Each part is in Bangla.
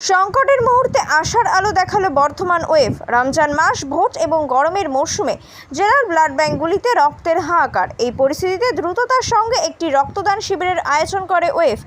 সংকটের মুহূর্তে আশার আলো দেখাল বর্ধমান ওয়েভ। রমজান মাস ভোট এবং গরমের মরশুমে জেলার ব্লাড ব্যাঙ্কগুলিতে রক্তের হাহাকার। এই পরিস্থিতিতে দ্রুততার সঙ্গে একটি রক্তদান শিবিরের আয়োজন করে ওয়েভ।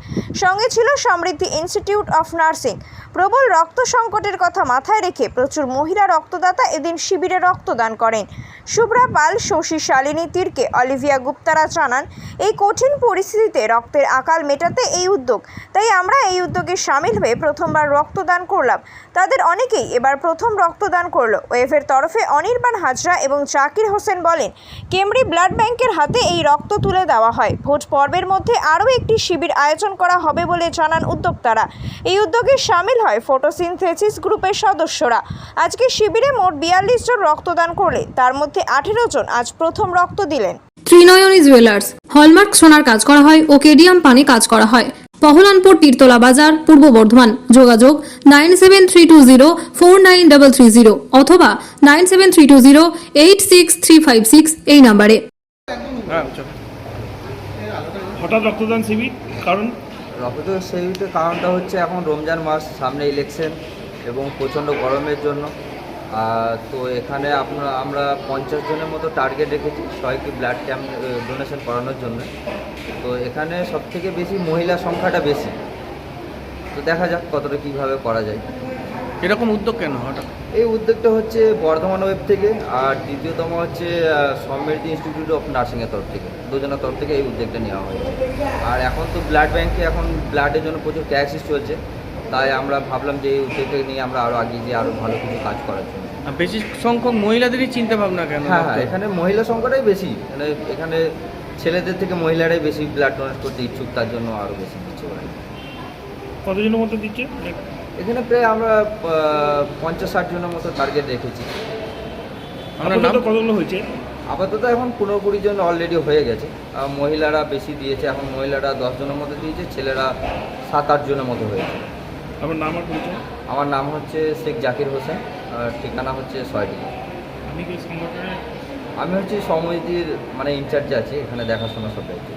সঙ্গে ছিল সমৃদ্ধি ইনস্টিটিউট অফ নার্সিং। প্রবল রক্ত সংকটের কথা মাথায় রেখে প্রচুর মহিলা রক্তদাতা এদিন শিবিরে রক্তদান করেন। শুভ্রা পাল, শশী শালিনী তীরকে, অলিভিয়া গুপ্তারা জানান, এই কঠিন পরিস্থিতিতে রক্তের আকাল মেটাতে এই উদ্যোগ। তাই আমরা এই উদ্যোগে সামিল হয়ে প্রথমবার রক্তদান করলাম। তাদের অনেকেই এবার প্রথম রক্তদান করল। ওয়েফের তরফে অনির্বাণ হাজরা এবং জাকির হোসেন বলেন, কেমরি ব্লাড ব্যাংকের হাতে এই রক্ত তুলে দেওয়া হয়। ভোট পর্বের মধ্যে আরও একটি শিবির আয়োজন করা হবে বলে জানান উদ্যোক্তারা। এই উদ্যোগে সামিল হয় ফটোসিনথেসিস গ্রুপের সদস্যরা। আজকে শিবিরে মোট বিয়াল্লিশ জন রক্তদান করলে, তার মধ্যে আঠেরো জন আজ প্রথম রক্ত দিলেন। ত্রিনয়নী জুয়েলার্স, হলমার্ক সোনার কাজ করা হয় ও কেডিয়াম পানি কাজ করা হয়। পহলানপুর তীরতলা বাজার পূর্ব বর্ধমান। যোগাযোগ nine seven three two zero four nine double three zero অথবা nine seven three two zero eight six three five six এই নাম্বারে। হ্যাঁ হঠাৎ রক্তদান শিবির কারণ? রক্ত সেইটা কারণটা হচ্ছে এখন রমজান মাস সামনে ইলেকশন এবং প্রচণ্ড গরমের জন্য। তো এখানে আপনার আমরা পঞ্চাশ জনের মতো টার্গেট রেখেছি সবাইকে ব্লাড ক্যাম্প ডোনেশন করানোর জন্য। তো এখানে সবথেকে বেশি মহিলা সংখ্যাটা বেশি। তো দেখা যাক কতটা কীভাবে করা যায়। এরকম উদ্যোগ কেন হঠাৎ? এই উদ্যোগটা হচ্ছে বর্ধমান ওয়েব থেকে আর দ্বিতীয়তম হচ্ছে সমৃদ্ধি ইনস্টিটিউট অফ নার্সিংয়ের তরফ থেকে। দুজনের তরফ থেকে এই উদ্যোগটা নেওয়া হয়েছে। আর এখন তো ব্লাড ব্যাংকে এখন ব্লাডের জন্য প্রচুর ক্রাইসিস চলছে। তাই আমরা ভাবলাম যে এই উদ্যোগটা নিয়ে আমরা আরও আগিয়ে যে আরও ভালো কিছু কাজ করার জন্য। আর বেশি সংখ্যক মহিলাদেরই চিন্তা ভাবনা কেন? হ্যাঁ হ্যাঁ এখানে মহিলা সংখ্যাটাই বেশি। মানে এখানে ছেলেদের থেকে মহিলারাই বেশি ব্লাড ডোনেট করতে ইচ্ছুক তার জন্য আরও বেশি দিচ্ছে হয় কতজনের মতো দিচ্ছে? এখানে প্রায় আমরা পঞ্চাশ ষাট জনের মতো টার্গেট রেখেছি। আমরা নাম? কতগুলো হয়েছে? আপাতত এখন পনেরো কুড়ি জন অলরেডি হয়ে গেছে। মহিলারা বেশি দিয়েছে এখন মহিলারা দশ জনের মতো দিয়েছে ছেলেরা সাত আট জনের মতো হয়েছে। আমার নাম আর পরিচয়? আমার নাম হচ্ছে শেখ জাকির হোসেন আর ঠিকানা হচ্ছে সয়ডি আমি কি সংগঠনের আমি হচ্ছে সমিতির মানে ইনচার্জে আছি এখানে দেখাশোনা সব দায়িত্ব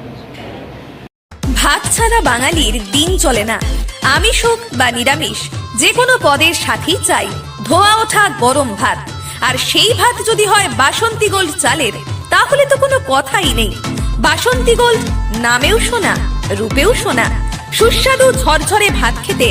ভাত ছাড়া বাঙালির দিন চলে না। আমিষ হোক বা নিরামিষ যে কোনো পদের সাথেই চাই ধোয়া ওঠা গরম ভাত। আর সেই ভাত যদি হয় বাসন্তী গোল্ড চালের তাহলে তো কোনো কথাই নেই। বাসন্তী গোল্ড নামেও শোনা রূপেও শোনা। সুস্বাদু ঝরঝরে ভাত খেতে